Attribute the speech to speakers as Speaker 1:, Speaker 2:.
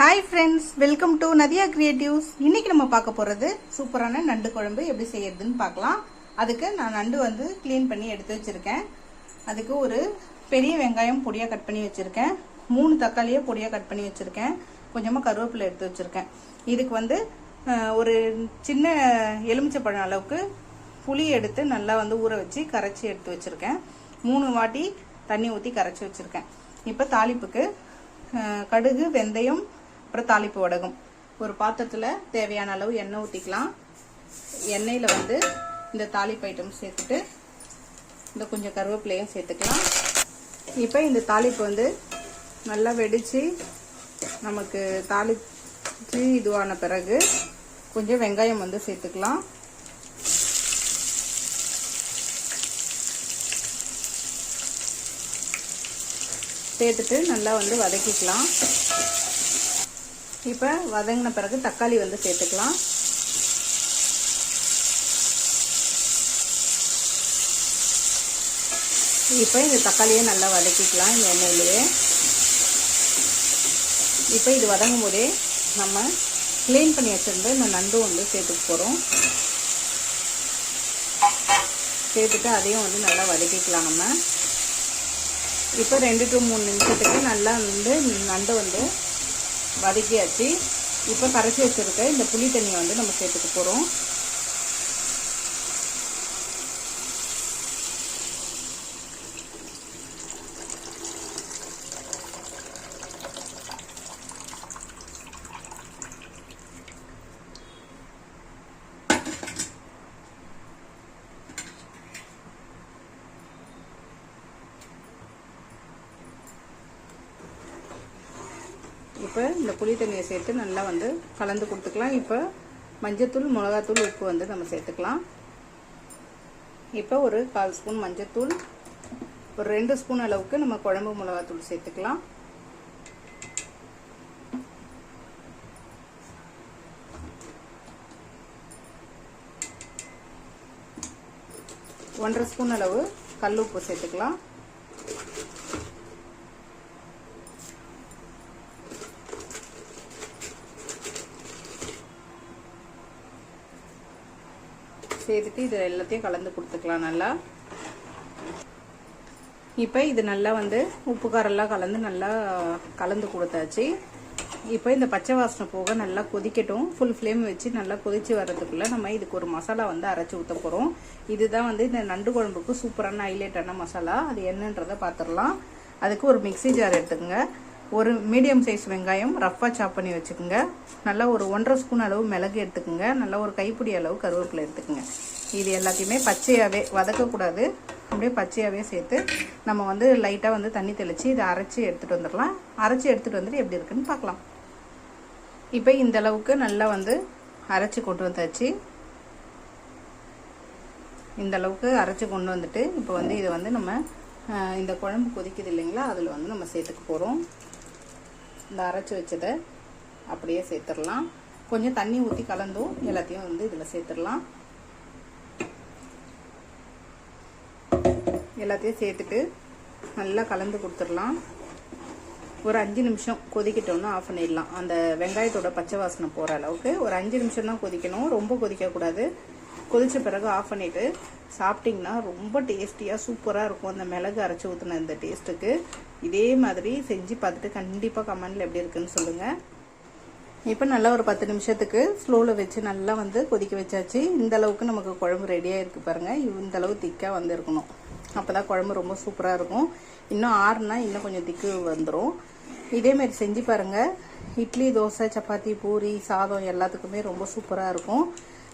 Speaker 1: Hi friends welcome to Nadiya creatives இன்றைக்கி நம்ம பார்க்க போகிறது சூப்பரான நண்டு குழம்பு எப்படி செய்யறதுன்னு பார்க்கலாம். அதுக்கு நான் நண்டு வந்து க்ளீன் பண்ணி எடுத்து வச்சுருக்கேன். அதுக்கு ஒரு பெரிய வெங்காயம் பொடியாக கட் பண்ணி வச்சுருக்கேன். மூணு தக்காளியை பொடியாக கட் பண்ணி வச்சுருக்கேன். கொஞ்சமாக கருவேப்பிலை எடுத்து வச்சுருக்கேன். இதுக்கு வந்து ஒரு சின்ன எலுமிச்சைப்பழம் அளவுக்கு புளி எடுத்து நல்லா வந்து ஊற வச்சு கரைச்சி எடுத்து வச்சுருக்கேன். மூணு வாட்டி தண்ணி ஊற்றி கரைச்சி வச்சுருக்கேன். இப்போ தாளிப்புக்கு கடுகு வெந்தயம் அப்புறம் தாளிப்பு வடகம். ஒரு பாத்திரத்தில் தேவையான அளவு எண்ணெய் ஊற்றிக்கலாம் எண்ணெயில் வந்து இந்த தாளிப்பு ஐட்டம் சேர்த்துட்டு இந்த கொஞ்சம் கருவேப்பிலையும் சேர்த்துக்கலாம். இப்போ இந்த தாளிப்பு வந்து நல்லா வெடித்து நமக்கு தாளிச்சு இதுவான பிறகு கொஞ்சம் வெங்காயம் வந்து சேர்த்துக்கலாம். சேர்த்துட்டு நல்லா வந்து வதக்கிக்கலாம். இப்போ வதங்கின பிறகு தக்காளி வந்து சேர்த்துக்கலாம். இப்போ இந்த தக்காளியை நல்லா வதக்கிக்கலாம் இந்த எண்ணெயிலேயே. இப்போ இது வதங்கும் போதே நம்ம க்ளீன் பண்ணி வச்சுருந்து இந்த நண்டு வந்து சேர்த்துக்க போகிறோம் சேர்த்துட்டு அதையும் வந்து நல்லா வதக்கிக்கலாம் நம்ம. இப்போ ரெண்டு டு மூணு நிமிஷத்துக்கு நல்லா வந்து நண்டு வந்து வதக்கியாச்சு. இப்போ கரைச்சி வச்சுருக்க இந்த புளி தண்ணியை வந்து நம்ம சேர்த்துக்க போகிறோம் இப்போ இந்த புளி தண்ணியை சேர்த்து நல்லா வந்து கலந்து கொடுத்துக்கலாம். இப்போ மஞ்சத்தூள் மிளகாத்தூள் உப்பு வந்து நம்ம சேர்த்துக்கலாம். இப்போ ஒரு கால் ஸ்பூன் மஞ்சத்தூள் ஒரு ரெண்டு ஸ்பூன் அளவுக்கு நம்ம குழம்பு மிளகாத்தூள் சேர்த்துக்கலாம். ஒன்றரை ஸ்பூன் அளவு கல் உப்பு சேர்த்துக்கலாம். சேர்த்துட்டு இது எல்லாத்தையும் கலந்து கொடுத்துக்கலாம் நல்லா. இப்போ இது நல்லா வந்து உப்பு காரெல்லாம் கலந்து நல்லா கலந்து கொடுத்தாச்சு. இப்போ இந்த பச்சை வாசனை போக நல்லா கொதிக்கட்டும். ஃபுல் ஃப்ளேம் வச்சு நல்லா கொதிச்சு வர்றதுக்குள்ளே நம்ம இதுக்கு ஒரு மசாலா வந்து அரைச்சி ஊற்ற போகிறோம் இதுதான் வந்து இந்த நண்டு குழம்புக்கு சூப்பரான ஹைலைட்டான மசாலா. அது என்னன்றதை பார்த்துடலாம் அதுக்கு ஒரு மிக்ஸி ஜார் எடுத்துக்கோங்க. ஒரு மீடியம் சைஸ் வெங்காயம் ரஃப்பாக சாப் பண்ணி வச்சுக்கோங்க. நல்லா ஒரு ஒன்றரை ஸ்பூன் அளவு மிளகு எடுத்துக்கோங்க. நல்லா ஒரு கைப்பிடி அளவு கருவேப்பிலை எடுத்துக்கோங்க. இது எல்லாத்தையுமே பச்சையாகவே வதக்கக்கூடாது. அப்படியே பச்சையாகவே சேர்த்து நம்ம வந்து லைட்டாக வந்து தண்ணி தெளித்து இதை அரைச்சி எடுத்துகிட்டு வந்துடலாம். அரைச்சி எடுத்துகிட்டு வந்துட்டு எப்படி இருக்குன்னு பார்க்கலாம். இப்போ இந்த அளவுக்கு நல்லா வந்து அரைச்சி கொண்டு வந்தாச்சு. இந்த அளவுக்கு அரைச்சி கொண்டு வந்துட்டு இப்போ வந்து இதை வந்து நம்ம இந்த குழம்பு கொதிக்குது இல்லைங்களா? அதில் வந்து நம்ம சேர்த்துக்க போகிறோம் இந்த அரைச்சி வச்சதை அப்படியே சேர்த்துடலாம். கொஞ்சம் தண்ணி ஊற்றி கலந்தும் எல்லாத்தையும் வந்து இதில் சேர்த்துடலாம். எல்லாத்தையும் சேர்த்துட்டு நல்லா கலந்து கொடுத்துடலாம். ஒரு அஞ்சு நிமிஷம் கொதிக்கிட்டோம்னா ஆஃப் பண்ணிடலாம். அந்த வெங்காயத்தோட பச்சை வாசனை போகிற அளவுக்கு ஒரு அஞ்சு நிமிஷம் தான் கொதிக்கணும். ரொம்ப கொதிக்கக்கூடாது. கொதிச்ச பிறகு ஆஃப் பண்ணிவிட்டு சாப்பிட்டிங்கன்னா ரொம்ப டேஸ்டியாக சூப்பராக இருக்கும். அந்த மிளகு அரைச்சி ஊற்றின இந்த டேஸ்ட்டுக்கு இதே மாதிரி செஞ்சு பார்த்துட்டு கண்டிப்பாக கமெண்டில் எப்படி இருக்குன்னு சொல்லுங்கள் இப்போ நல்லா ஒரு பத்து நிமிஷத்துக்கு ஸ்லோவில் வச்சு நல்லா வந்து கொதிக்க வச்சாச்சு. இந்த அளவுக்கு நமக்கு குழம்பு ரெடியாக இருக்குது பாருங்கள் இந்த அளவு திக்காக வந்து இருக்கணும் அப்போ தான் குழம்பு ரொம்ப சூப்பராக இருக்கும். இன்னும் ஆறுனா இன்னும் கொஞ்சம் திக்கு வந்துடும் இதேமாரி செஞ்சு பாருங்கள் இட்லி தோசை சப்பாத்தி பூரி சாதம் எல்லாத்துக்குமே ரொம்ப சூப்பராக இருக்கும்.